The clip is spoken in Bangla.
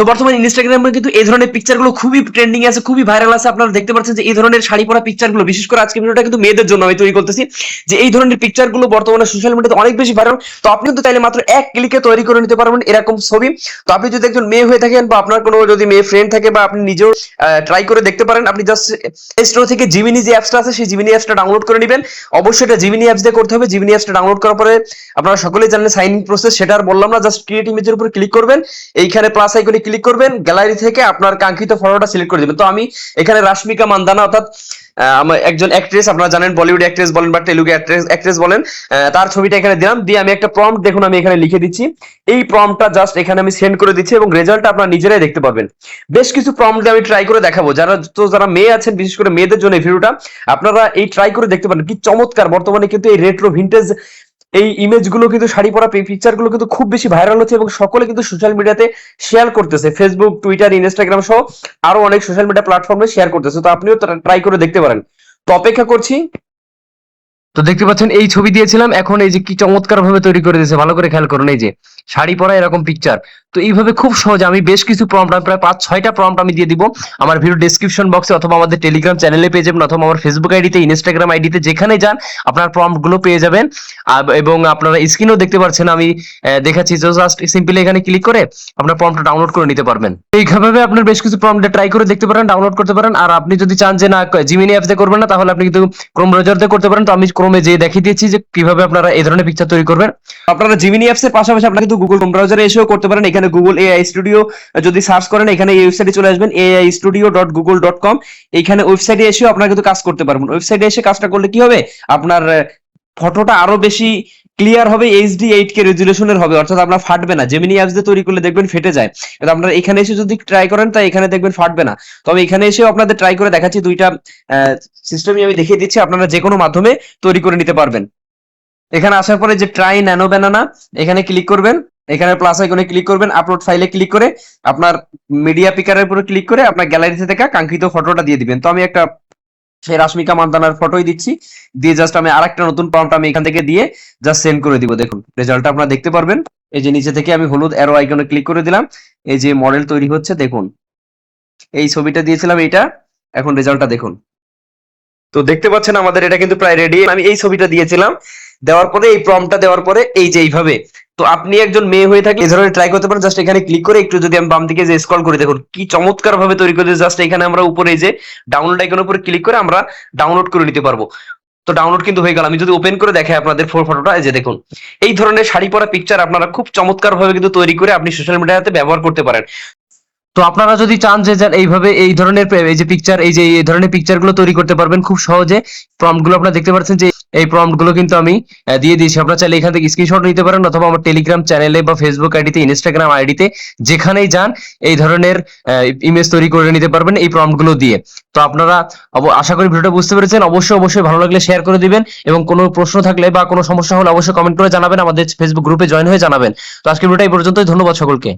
তো বর্তমানে ইনস্টাগ্রামে কিন্তু এই ধরনের পিকচারগুলো খুবই ট্রেন্ডিং আছে, খুবই ভাইরাল আছে। আপনারা দেখতে পাচ্ছেন যে এই ধরনের শাড়ি পরা পিকচারগুলো বিশেষ করে আজকে ভিডিওটা কিন্তু মেয়েদের জন্য আমি তৈরি করতেছি, যে এই ধরনের পিকচারগুলো বর্তমানে সোশ্যাল মিডিয়াতে অনেক বেশি ভাইরাল তো আপনি কিন্তু চাইলে মাত্র এক ক্লিকে তৈরি করে নিতে পারবেন এরকম ছবি। তো আপনি যদি একজন মেয়ে হয়ে থাকেন বা আপনার কোনো যদি মেয়ে ফ্রেন্ড থাকে বা আপনি নিজেও ট্রাই করে দেখতে পারেন, আপনি জাস্ট স্টোর থেকে জিমিনি যে অ্যাপসটা আছে, সেই জিমিনি অ্যাপসটা ডাউনলোড করে নেবেন। অবশ্যই এটা জিমিনি অ্যাপস দিয়ে করতে হবে। জিমিনি অ্যাপসটা ডাউনলোড করার পরে আপনারা সকলেই জানেন সাইন ইন প্রসেস সেটা আর বললাম না জাস্ট ক্রিয়েট ইমেজের উপর ক্লিক করবেন। এইখানে প্লাস আইকনে ক্লিক করবেন গ্যালারি থেকে আপনার কাঙ্ক্ষিত ফটোটা সিলেক্ট করে দিবেন। তো আমি এখানে রাশমিকা মান্দানা অর্থাৎ একজন অ্যাক্ট্রেস আপনারা জানেন বলিউড অ্যাক্ট্রেস বলেন বা তেলুগু অ্যাক্ট্রেস অ্যাক্ট্রেস বলেন তার ছবিটা এখানে দিলাম। দিয়ে আমি একটা প্রম্পট দেখুন, আমি এখানে লিখে দিচ্ছি। এই প্রম্পটটা জাস্ট এখানে আমি সেন্ড করে দিচ্ছি এবং রেজাল্টটা আপনারা নিজেরাই দেখতে পাবেন বেশ কিছু প্রম্পট আমি ট্রাই করে দেখাবো। যারা তো যারা মেয়ে আছেন, বিশেষ করে মেয়েদের জন্য এই ভিডিওটা আপনারা এই ট্রাই করে দেখতে পারেন। কি চমৎকার! বর্তমানে কিন্তু এই রেট্রো ভিন্টেজ এই ইমেজগুলো কিন্তু শাড়ি পরা পিকচারগুলো কিন্তু খুব বেশি ভাইরাল হচ্ছে এবং সকলে কিন্তু সোশ্যাল মিডিয়াতে শেয়ার করতেছে। ফেসবুক টুইটার ইনস্টাগ্রাম সহ আরও অনেক সোশ্যাল মিডিয়া প্ল্যাটফর্মে শেয়ার করতেছে। তো আপনিও ট্রাই করে দেখতে পারেন। তো অপেক্ষা করছি। তো দেখতে পাচ্ছেন, এই ছবি দিয়েছিলাম। এখন এই যে কি চমৎকার ভাবে তৈরি করে দিয়েছে, ভালো করে খেয়াল করুন এই যে। শাড়ি পরা এরকম পিকচার তো এইভাবে খুব সহজে আমি বেশ কিছু প্রম্পট আমি প্রায় পাঁচ, ছয়টা প্রম্পট আমি দিয়ে দিব। আমার ভিডিও ডেসক্রিপশন বক্সে অথবা আমাদের টেলিগ্রাম চ্যানেলে পেয়ে যাবেন, অথবা আমার ফেসবুক আইডিতে ইনস্টাগ্রাম আইডিতে যেখানে যান, আপনার প্রম্পটগুলো পেয়ে যাবেন। এবং আপনারা স্ক্রিনও দেখতে পাচ্ছেন আমি দেখাচ্ছি। জাস্ট সিম্পলি এখানে ক্লিক করে আপনার প্রম্পট ডাউনলোড করে নিতে পারবেন। এইভাবে আপনার বেশ কিছু প্রম্পট ট্রাই করে দেখতে পারেন ডাউনলোড করতে পারেন। আর আপনি যদি চান যে, না জিমিনি অ্যাপস করবেন না, তাহলে আপনি কিন্তু ক্রোম ব্রাউজার দিয়ে করতে পারেন। তো আমি ক্রোমে যে দেখিয়ে দিয়েছি যে, কীভাবে আপনারা এই ধরনের পিকচার তৈরি করবেন। আপনারা জিমিনি অ্যাপসের পাশাপাশি আপনারা কিন্তু গুগল ক্রোম ব্রাউজারে এসেও করতে পারেন। এখানে গুগল এআই স্টুডিও যদি সার্চ করেন, এখানে এই ওয়েবসাইটে চলে আসবেন AI studio dot Google dot com এখানে ওয়েবসাইটে এসেও আপনারা কিন্তু কাজ করতে পারবেন। ওয়েবসাইটে এসে কাজটা করলে কি হবে? আপনার ফটোটা আরও বেশি ক্লিয়ার হবে এইচডি এইট কে রেজুলেশনের হবে। অর্থাৎ আপনার ফাটবে না। জেমিনি অ্যাপস দিয়ে তৈরি করলে দেখবেন ফেটে যায়। আপনারা এখানে এসে যদি ট্রাই করেন, তাই এখানে দেখবেন ফাটবে না। তবে এখানে এসেও আপনাদের ট্রাই করে দেখাচ্ছি দুইটা সিস্টেমই আমি দেখিয়ে দিচ্ছি। আপনারা যে কোনো মাধ্যমে তৈরি করে নিতে পারবেন। এখানে আসার পরে যে ট্রাই ন্যানো ব্যানানা এখানে ক্লিক করবেন। এখানে প্লাস আইকনে ক্লিক করবেন আপলোড ফাইলে ক্লিক করে আপনার মিডিয়া পিকারের উপরে ক্লিক করে আপনার গ্যালারিতে থেকে কাঙ্ক্ষিত ফটোটা দিয়ে দিবেন। তো আমি একটা সেই রাশমিকা মান্দানার ফটোই দিচ্ছি। দিয়ে জাস্ট আমি আরেকটা নতুন প্রম্পট আমি এখান থেকে দিয়ে জাস্ট সেন্ড করে দিব। দেখুন রেজাল্টটা আপনারা দেখতে পারবেন। এই যে নিচে থেকে আমি হলুদ অ্যারো আইকনে ক্লিক করে দিলাম। এই যে মডেল তৈরি হচ্ছে, দেখুন। এই ছবিটা দিয়েছিলাম এইটা। এখন রেজাল্টটা দেখুন। তো দেখতে পাচ্ছেন আমাদের এটা কিন্তু প্রায় রেডি আমি এই ছবিটা দিয়েছিলাম। দেওয়ার পরে, এই প্রমটা দেওয়ার পরে, এই যে এইভাবে। তো আপনি একজন মেয়ে হয়ে থাকলে এই ধরনের ট্রাই করতে পারেন। জাস্ট এখানে ক্লিক করে একটু যদি আমি বাম দিকে যে স্ক্রল করে, দেখুন কি চমৎকার ভাবে তৈরি করে জাস্ট এখানে আমরা উপরে যে ডাউনলোড আইকনের উপরে ক্লিক করে আমরা ডাউনলোড করে নিতে পারব। তো ডাউনলোড কিন্তু হয়ে গেল। আমি যদি ওপেন করে দেখাই আপনাদের ফোর ফটোটা এই যে দেখুন। এই ধরনের শাড়ি পরা পিকচার আপনারা খুব চমৎকার ভাবে কিন্তু তৈরি করে আপনি সোশ্যাল মিডিয়াতে ব্যবহার করতে পারেন। তো আপনারা যদি চান যে এইভাবে এই ধরনের এই যে পিকচার এই যে এই ধরনের পিকচারগুলো তৈরি করতে পারবেন, খুব সহজে প্রম্পটগুলো আপনারা দেখতে পাচ্ছেন যে এই প্রম্পটগুলো কিন্তু আমি দিয়ে দিয়েছি। আপনারা চাইলে এখান থেকে স্ক্রিনশট নিতে পারেন অথবা আমার টেলিগ্রাম চ্যানেলে বা ফেসবুক আইডিতে ইনস্টাগ্রাম আইডিতে যেখানেই যান, এই ধরনের ইমেজ তৈরি করে নিতে পারবেন এই প্রম্পটগুলো দিয়ে। তো আপনারা আশা করি ভিডিওটা বুঝতে পেরেছেন। অবশ্যই অবশ্যই ভালো লাগলে শেয়ার করে দিবেন এবং কোনো প্রশ্ন থাকলে বা কোনো সমস্যা হলে অবশ্যই কমেন্ট করে জানাবেন। আমাদের ফেসবুক গ্রুপে জয়েন হয়ে জানাবেন। তো আজকের ভিডিওটা এই পর্যন্তই। ধন্যবাদ সকলকে।